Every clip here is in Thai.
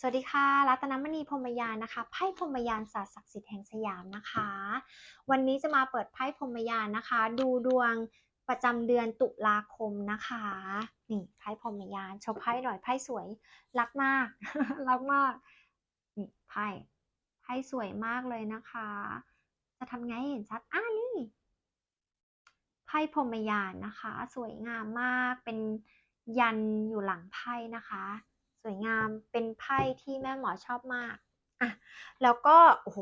สวัสดีค่ะ รัตนมณีพรมยานนะคะ ไพ่พรมยานศาสตร์ศักดิ์สิทธิ์แห่งสยามนะคะ วันนี้จะมาเปิดไพ่พรมยานนะคะ ดูดวงประจำเดือนตุลาคมนะคะ นี่ไพ่พรมยานโชว์ไพ่หน่อยไพ่สวย รักมาก รักมาก นี่ไพ่ไพ่สวยมากเลยนะคะ จะทำไงให้เห็นชัด อ่านี่ไพ่พรมยานนะคะ สวยงามมาก เป็นยันอยู่หลังไพ่นะคะ วยงามเป็นไพ่ที่แม่หมอชอบมากอะแล้วก็โอ้โห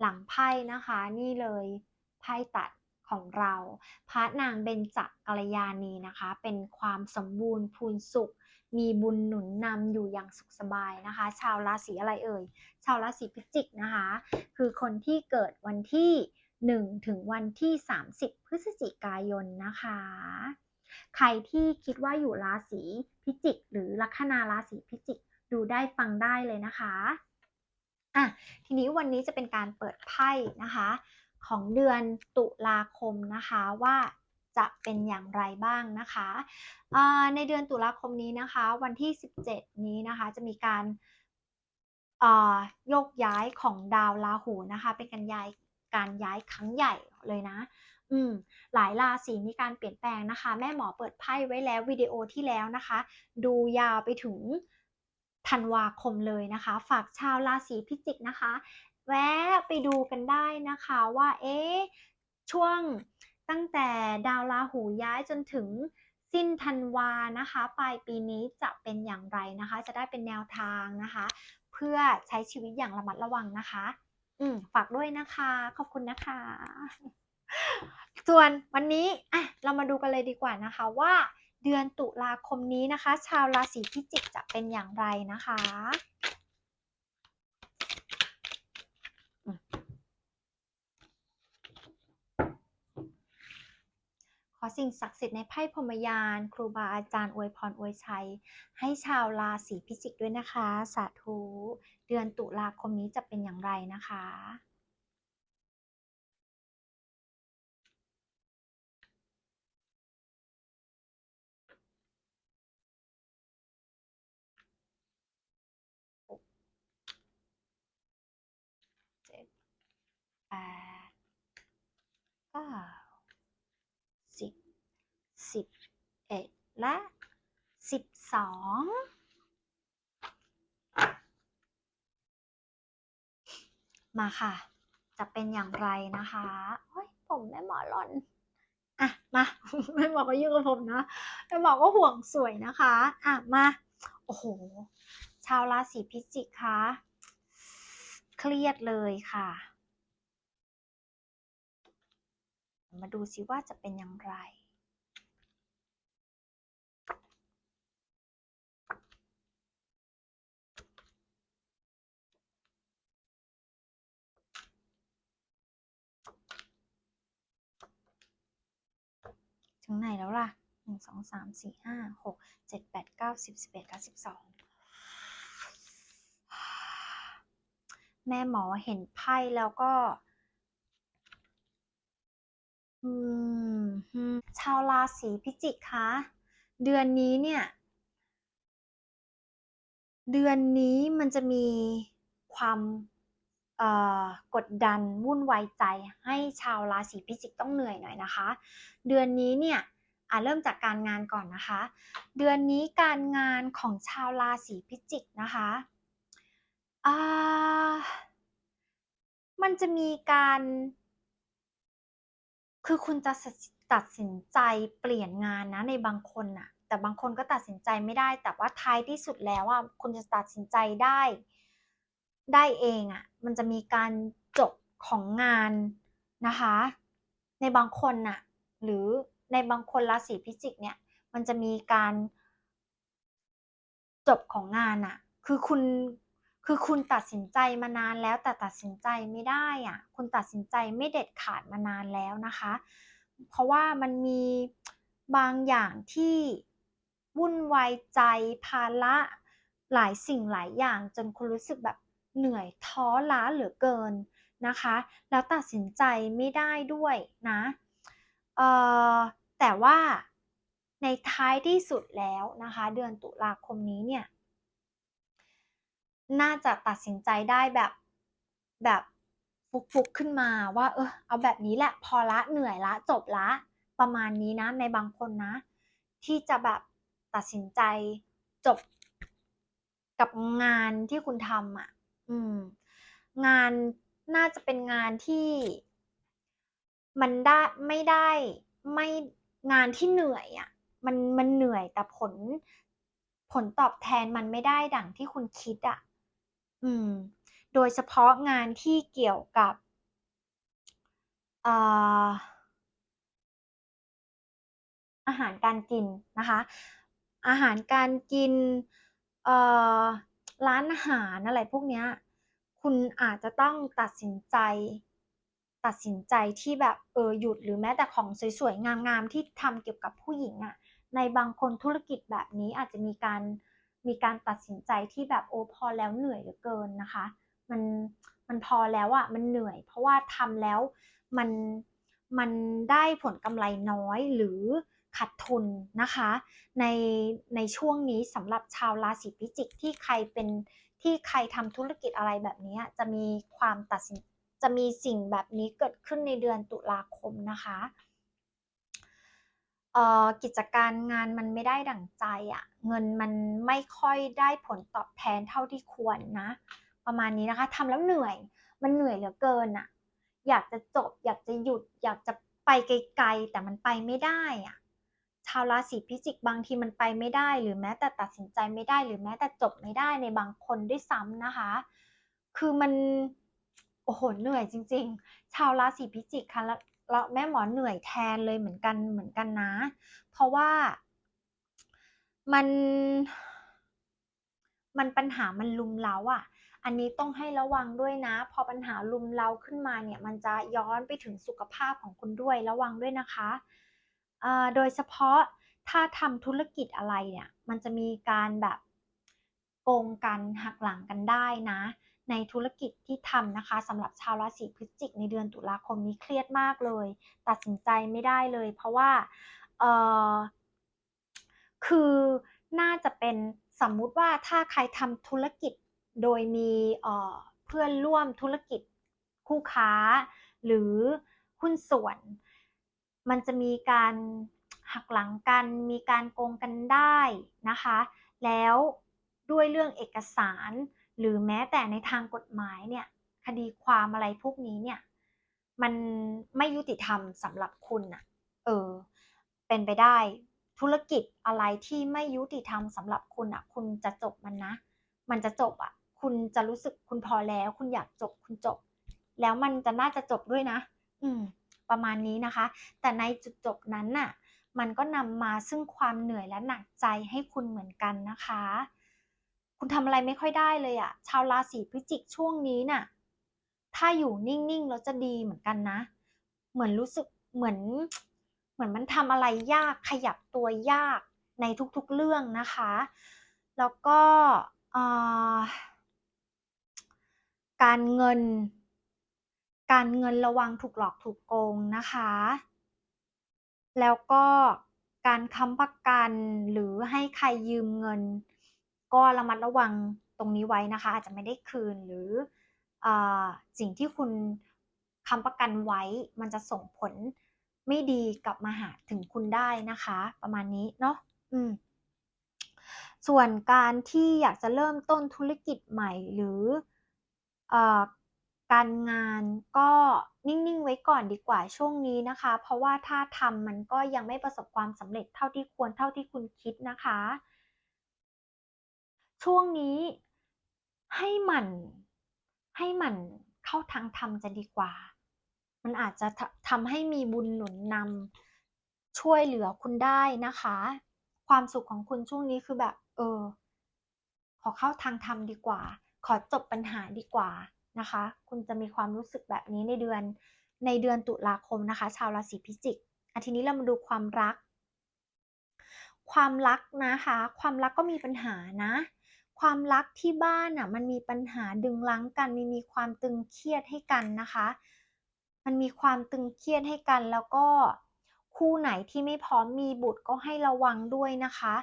หลังไพ่นะคะนี่เลยไพ่ตัดของเราพระนางเบญจกัลยาณีนะคะ เป็นความสมบูรณ์พูนสุข มีบุญหนุนนำอยู่อย่างสุขสบายนะคะ ชาวราศีอะไรเอ่ย ชาวราศีพิจิกนะคะ คือคนที่เกิดวันที่ 1 ถึงวันที่ 30 พฤศจิกายนนะคะ ใครที่คิดว่าอยู่ราศีพิจิก หรือลัคนาราศีพิจิก ดูได้ฟังได้เลยนะคะอะทีนี้วันนี้จะเป็นการเปิดไพ่นะคะ ของเดือนตุลาคมนะคะว่าจะเป็นอย่างไรบ้างนะคะในเดือนตุลาคมนี้นะคะ วันที่ 17 นี้นะคะจะมีการโยกย้ายของดาวราหูนะคะ เป็นการย้ายการย้ายครั้งใหญ่เลยนะ อืมหลายราศีมีการเปลี่ยนแปลงนะคะ แม่หมอเปิดไพ่ไว้แล้ววิดีโอที่แล้วนะคะ ดูยาวไปถึงธันวาคมเลยนะคะ ฝากชาวราศีพิจิกนะคะ แวะไปดูกันได้นะคะว่าเอ๊ะช่วงตั้งแต่ดาวราหูย้ายจนถึงสิ้นธันวานะคะ ปลายปีนี้จะเป็นอย่างไรนะคะ จะได้เป็นแนวทางนะคะ เพื่อใช้ชีวิตอย่างระมัดระวังนะคะ อืมฝากด้วยนะคะ ขอบคุณนะคะ ส่วนวันนี้อะเรามาดูกันเลยดีกว่านะคะว่าเดือนตุลาคมนี้นะคะ ชาวราศีพิจิกจะเป็นอย่างไรนะคะขอสิ่งศักดิ์สิทธิ์ในไพ่พรมยาน ครูบาอาจารย์อวยพรอวยชัย ให้ชาวราศีพิจิกด้วยนะคะ สาธุ เดือนตุลาคมนี้จะเป็นอย่างไรนะคะแปดเก้า สิบสิบเอ็ดและสิบสองมาค่ะ จะเป็นอย่างไรนะคะโอ้ยผมแม่หมอหลอนอะมาแม่หมอก็ยุ่งกับผมนะแม่หมอก็ห่วงสวยนะคะอะมา โอ้โห ชาวราศีพิจิกคะ เครียดเลยค่ะ มาดูซิว่าจะเป็นอย่างไรถึงไหนแล้วล่ะหนึ่งสองสามสี่ห้าหกเจ็ดแปดเก้าสิบสิบเอ็ดและสิบสองแม่หมอเห็นไพ่แล้วก็ ชาวราศีพิจิกคะ เดือนนี้เนี่ย เดือนนี้มันจะมีความกดดันวุ่นวายใจให้ชาวราศีพิจิกต้องเหนื่อยหน่อยนะคะ เดือนนี้เนี่ยเริ่มจากการงานก่อนนะคะ เดือนนี้การงานของชาวราศีพิจิกนะคะมันจะมีการ คือคุณจะตัดสินใจเปลี่ยนงานนะในบางคนน่ะ แต่บางคนก็ตัดสินใจไม่ได้ แต่ว่าท้ายที่สุดแล้วอะคุณจะตัดสินใจได้ ได้เองอะ มันจะมีการจบของงานนะคะ ในบางคนน่ะ หรือในบางคนราศีพิจิกเนี่ย มันจะมีการจบของงานอะคือคุณ คือคุณตัดสินใจมานานแล้วแต่ตัดสินใจไม่ได้อะคุณตัดสินใจไม่เด็ดขาดมานานแล้วนะคะ เพราะว่ามันมีบางอย่างที่วุ่นวายใจภาระหลายสิ่งหลายอย่าง จนคุณรู้สึกแบบเหนื่อยท้อล้าเหลือเกินนะคะ แล้วตัดสินใจไม่ได้ด้วยนะเอ่อแต่ว่าในท้ายที่สุดแล้วนะคะ เดือนตุลาคมนี้เนี่ย น่าจะตัดสินใจได้แบบแบบฟุกๆขึ้นมาว่า เออเอาแบบนี้แหละพอละเหนื่อยละจบละ ประมาณนี้นะ ในบางคนนะ ที่จะแบบตัดสินใจจบกับงานที่คุณทำอะ อืม งานน่าจะเป็นงานที่มันได้ไม่ได้ไม่งานที่เหนื่อยอะ มันมันเหนื่อยแต่ผลผลตอบแทนมันไม่ได้ดั่งที่คุณคิดอะ อืม โดยเฉพาะงานที่เกี่ยวกับอ่าอาหารการกินนะคะ อาหารการกินเอ่อร้านอาหารอะไรพวกเนี้ย คุณอาจจะต้องตัดสินใจ ตัดสินใจที่แบบเออหยุดหรือแม้แต่ของสวยๆงามๆที่ทำเกี่ยวกับผู้หญิงอะในบางคนธุรกิจแบบนี้อาจจะมีการ มีการตัดสินใจที่แบบโอ้พอแล้วเหนื่อยเหลือเกินนะคะ มันมันพอแล้วอะมันเหนื่อย เพราะว่าทำแล้วมันมันได้ผลกำไรน้อยหรือขาดทุนนะคะ ในในช่วงนี้สำหรับชาวราศีพิจิกที่ใครเป็นที่ใครทำธุรกิจอะไรแบบนี้จะมีความตัดสินจะมีสิ่งแบบนี้เกิดขึ้นในเดือนตุลาคมนะคะ เอ่อกิจการงานมันไม่ได้ดั่งใจอะเงินมันไม่ค่อยได้ผลตอบแทนเท่าที่ควรนะ ประมาณนี้นะคะทำแล้วเหนื่อย มันเหนื่อยเหลือเกินน่ะ อยากจะจบ อยากจะหยุด อยากจะไปไกลๆ แต่มันไปไม่ได้อะชาวราศีพิจิกบางทีมันไปไม่ได้ หรือแม้แต่ตัดสินใจไม่ได้ หรือแม้แต่จบไม่ได้ในบางคนด้วยซ้ำนะคะ คือมันโอ้โฮเหนื่อยจริง ๆ ชาวราศีพิจิกค่ะ แล้วแม่หมอเหนื่อยแทนเลยเหมือนกันเหมือนกันนะ เพราะว่ามันมันปัญหามันรุมเร้าอะอันนี้ต้องให้ระวังด้วยนะ พอปัญหารุมเร้าขึ้นมาเนี่ย มันจะย้อนไปถึงสุขภาพของคุณด้วยระวังด้วยนะคะ โดยเฉพาะถ้าทำธุรกิจอะไรเนี่ย มันจะมีการแบบโกงกันหักหลังกันได้นะ ในธุรกิจที่ทำนะคะสำหรับชาวราศีพฤศจิกในเดือนตุลาคมนี้เครียดมากเลย ตัดสินใจไม่ได้เลย เพราะว่าเออคือน่าจะเป็นสมมุติว่าถ้าใครทำธุรกิจโดยมีเเพื่อนร่วมธุรกิจคู่ค้า หรือหุ้นส่วน มันจะมีการหักหลังกันมีการโกงกันได้นะคะ แล้วด้วยเรื่องเอกสาร หรือแม้แต่ในทางกฎหมายเนี่ยคดีความอะไรพวกนี้เนี่ย มันไม่ยุติธรรมสำหรับคุณน่ะเออ เป็นไปได้ ธุรกิจอะไรที่ไม่ยุติธรรมสำหรับคุณน่ะคุณจะจบมันนะ มันจะจบอะคุณจะรู้สึกคุณพอแล้ว คุณอยากจบคุณจบ แล้วมันจะน่าจะจบด้วยนะ อืม ประมาณนี้นะคะ แต่ในจุดจบนั้นน่ะ มันก็นำมาซึ่งความเหนื่อยและหนักใจให้คุณเหมือนกันนะคะ คุณทำอะไรไม่ค่อยได้เลยอะชาวราศีพฤศจิกช่วงนี้น่ะ ถ้าอยู่นิ่งๆแล้วจะดีเหมือนกันนะ เหมือนรู้สึกเหมือน เหมือนมันทำอะไรยากขยับตัวยากในทุกๆเรื่องนะคะ แล้วก็การเงิน การเงินระวังถูกหลอกถูกโกงนะคะ แล้วก็การค้ำประกันหรือให้ใครยืมเงิน ก็ระมัดระวังตรงนี้ไว้นะคะ อาจจะไม่ได้คืนหรืออสิ่งที่คุณค้ำประกันไว้ มันจะส่งผลไม่ดีกลับมาหาถึงคุณได้นะคะ ประมาณนี้เนาะอืมส่วนการที่อยากจะเริ่มต้นธุรกิจใหม่หรืออการงานก็นิ่ง ๆ ไว้ก่อนดีกว่าช่วงนี้นะคะ เพราะว่าถ้าทำมันก็ยังไม่ประสบความสำเร็จเท่าที่ควรเท่าที่คุณคิดนะคะ ช่วงนี้ให้มันให้มันเข้าทางธรรมจะดีกว่า มันอาจจะททำให้มีบุญหนุนนำช่วยเหลือคุณได้นะคะ ความสุขของคุณช่วงนี้คือแบบ เออ ขอเข้าทางธรรมดีกว่า ขอจบปัญหาดีกว่านะคะ คุณจะมีความรู้สึกแบบนี้ในเดือนในเดือนตุลาคมนะคะ ชาวราศีพิจิกอาทีนี้เรามาดูความรัก ความรักนะคะ ความรักก็มีปัญหานะ ความรักที่บ้านน่ะมันมีปัญหาดึงรั้งกันมันมีความตึงเครียดให้กันนะคะ มันมีความตึงเครียดให้กันแล้วก็คู่ไหนที่ไม่พร้อมมีบุตรก็ให้ระวังด้วยนะคะ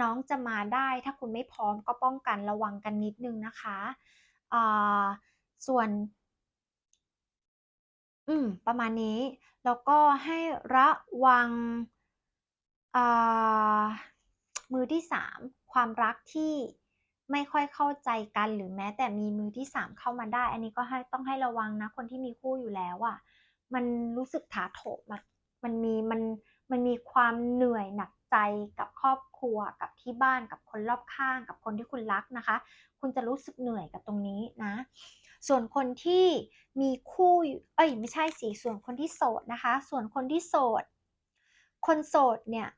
น้องจะมาได้ถ้าคุณไม่พร้อมก็ป้องกันระวังกันนิดนึงนะคะอ่าส่วน อืม ประมาณนี้ แล้วก็ให้ระวังอ่ามือที่สามความรักที่ ไม่ค่อยเข้าใจกันหรือแม้แต่มีมือที่สามเข้ามาได้ อันนี้ก็ให้ต้องให้ระวังนะ คนที่มีคู่อยู่แล้วอะ่ะมันรู้สึกถาโถมมันมีมันมันมีความเหนื่อยหนักใจกับครอบครัวกับที่บ้านกับคนรอบข้างกับคนที่คุณรักนะคะ คุณจะรู้สึกเหนื่อยกับตรงนี้นะ ส่วนคนที่มีคู่เอ้ยไม่ใช่สิส่วนคนที่โสดนะคะ ส่วนคนที่โสด คนโสดเนี่ย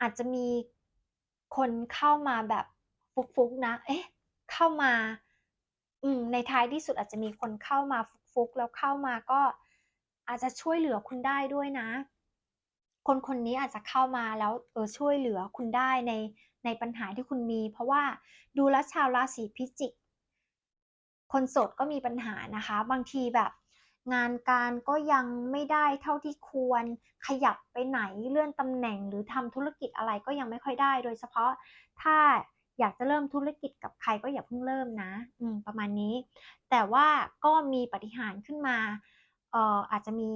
อาจจะมีคนเข้ามาแบบ ฟุกๆนะ เอ๊ะ เข้ามา อืม ในท้ายที่สุดอาจจะมีคนเข้ามาฟุกๆแล้วเข้ามาก็อาจจะช่วยเหลือคุณได้ด้วยนะ คนคนนี้อาจจะเข้ามาแล้วเออช่วยเหลือคุณได้ในในปัญหาที่คุณมี เพราะว่าดูแลชาวราศีพิจิก คนโสดก็มีปัญหานะคะ บางทีแบบ งานการก็ยังไม่ได้เท่าที่ควรขยับไปไหนเลื่อนตำแหน่งหรือทำธุรกิจอะไรก็ยังไม่ค่อยได้ โดยเฉพาะถ้า อยากจะเริ่มธุรกิจกับใครก็อย่าเพิ่งเริ่มนะอืมประมาณนี้ แต่ว่าก็มีปฏิหารขึ้นมาเอ่ออาจจะมี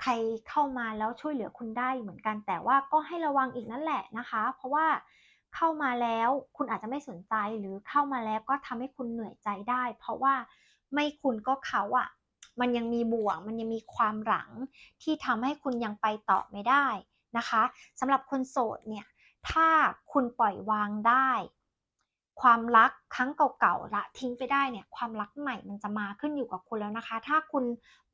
ใครเข้ามาแล้วช่วยเหลือคุณได้เหมือนกัน แต่ว่าก็ให้ระวังอีกนั่นแหละนะคะ เพราะว่าเข้ามาแล้วคุณอาจจะไม่สนใจหรือเข้ามาแล้วก็ทำให้คุณเหนื่อยใจได้ เพราะว่าไม่คุณก็เขาอะ่ะมันยังมีบ่วง มันยังมีความหลังที่ทำให้คุณยังไปต่อไม่ได้นะคะสำหรับคนโสดเนี่ย ถ้าคุณปล่อยวางได้ ความรักครั้งเก่าๆละทิ้งไปได้เนี่ย ความรักใหม่มันจะมาขึ้นอยู่กับคุณแล้วนะคะ ถ้าคุณ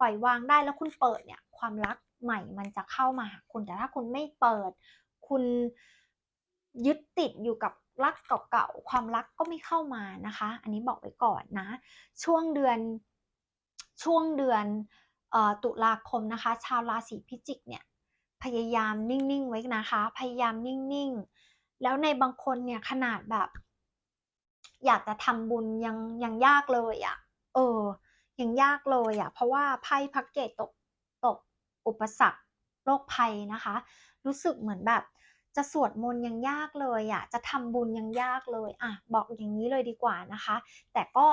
ปล่อยวางได้แล้วคุณเปิดเนี่ย ความรักใหม่มันจะเข้ามาหาคุณ แต่ถ้าคุณไม่เปิด คุณยึดติดอยู่กับรักเก่าๆ ความรักก็ไม่เข้ามานะคะ อันนี้บอกไว้ก่อนนะ ช่วงเดือน ช่วงเดือนตุลาคมนะคะ ชาวราศีพิจิกเนี่ย พยายามนิ่ง ๆ ไว้นะคะ พยายามนิ่ง ๆ แล้วในบางคนเนี่ยขนาดแบบ อยากจะทำบุญยังยังยากเลยอะ่ะ เออ ยังยากเลยอะ่ะ เพราะว่าไพ่พักเกตตกตกอุปสรรคโรคภัยนะคะ รู้สึกเหมือนแบบ จะสวดมนต์ยังยากเลยอะ่ะ จะทำบุญยังยากเลย อะ บอกอย่างนี้เลยดีกว่านะคะ แต่ก็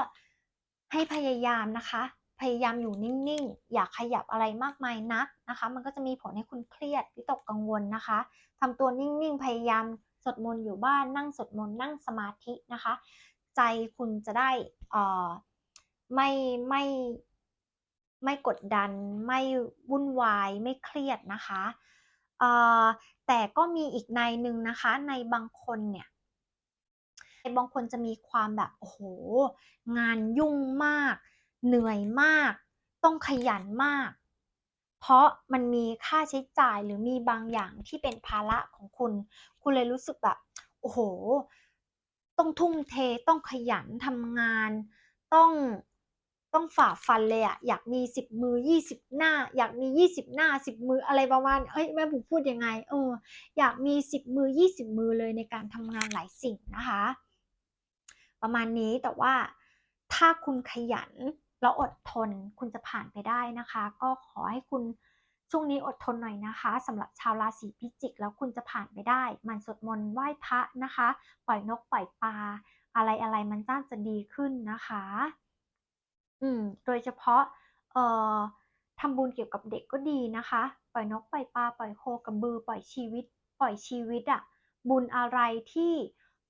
ให้พยายามนะคะ พยายามอยู่นิ่งๆ อย่าขยับอะไรมากมายนักนะคะ มันก็จะมีผลให้คุณเครียดวิตกกังวลนะคะทำตัวนิ่งๆ พยายามสวดมนต์อยู่บ้านนั่งสวดมนต์นั่งสมาธินะคะ ใจคุณจะได้อ่อไม่ไม่ไม่กดดัน ไม่วุ่นวาย ไม่เครียดนะคะแต่ก็มีอีกในหนึ่งนะคะ ในบางคนเนี่ยบางคนจะมีความแบบโอ้โห งานยุ่งมาก เหนื่อยมาก ต้องขยันมาก เพราะมันมีค่าใช้จ่ายหรือมีบางอย่างที่เป็นภาระของคุณ คุณเลยรู้สึกแบบโอ้โห ต้องทุ่มเทต้องขยันทำงาน ต้องต้องฝ่าฟันเลยอะอยากมีสิบมือยี่สิบหน้า อยากมียี่สิบหน้าสิบมืออะไรประมาณเฮ้ยแม่ผมพูดยังไงเอออยากมีสิบมือยี่สิบมือเลยในการทำงานหลายสิ่งนะคะ ประมาณนี้แต่ว่าถ้าคุณขยัน แล้วอดทนคุณจะผ่านไปได้นะคะ ก็ขอให้คุณช่วงนี้อดทนหน่อยนะคะสำหรับชาวราศีพิจิก แล้วคุณจะผ่านไปได้มันสวดมนต์ไหว้พระนะคะ ปล่อยนกปล่อยปลาอะไรอะไรมันจ้าจะดีขึ้นนะคะ อืม โดยเฉพาะ เอ่อทำบุญเกี่ยวกับเด็กก็ดีนะคะ ปล่อยนกปล่อยปลาปล่อยโคกระบือ ปล่อยชีวิต ปล่อยชีวิตอะบุญอะไรที่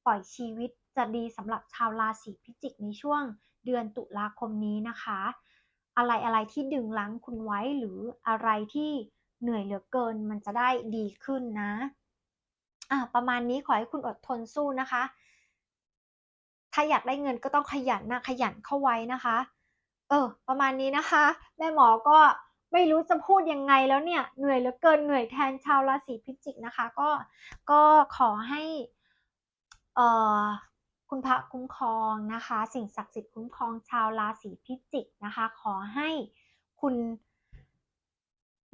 ปล่อยชีวิตจะดีสำหรับชาวราศีพิจิกในช่วง เดือนตุลาคมนี้นะคะ อะไรอะไรที่ดึงลังคุณไว้หรืออะไรที่เหนื่อยเหลือเกินมันจะได้ดีขึ้นนะอะประมาณนี้ขอให้คุณอดทนสู้นะคะ ถ้าอยากได้เงินก็ต้องขยันนะขยันเข้าไว้นะคะ เออ ประมาณนี้นะคะ แม่หมอก็ไม่รู้จะพูดยังไงแล้วเนี่ยเหนื่อยเหลือเกินเหนื่อยแทนชาวราศีพิจิกนะคะ ก็ก็ขอให้เอ่อ คุณพระคุ้มครองนะคะ สิ่งศักดิ์สิทธิ์คุ้มครองชาวราศีพิจิกนะคะ ขอให้คุณ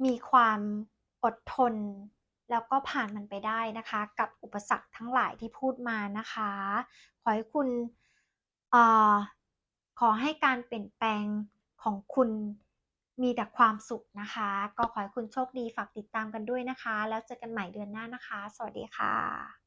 มีความอดทน แล้วก็ผ่านมันไปได้นะคะ กับอุปสรรคทั้งหลายที่พูดมานะคะ ขอให้คุณออขอให้การเปลี่ยนแปลงของคุณมีแต่ความสุขนะคะ ก็ขอให้คุณโชคดีฝากติดตามกันด้วยนะคะ แล้วเจอกันใหม่เดือนหน้านะคะ สวัสดีค่ะ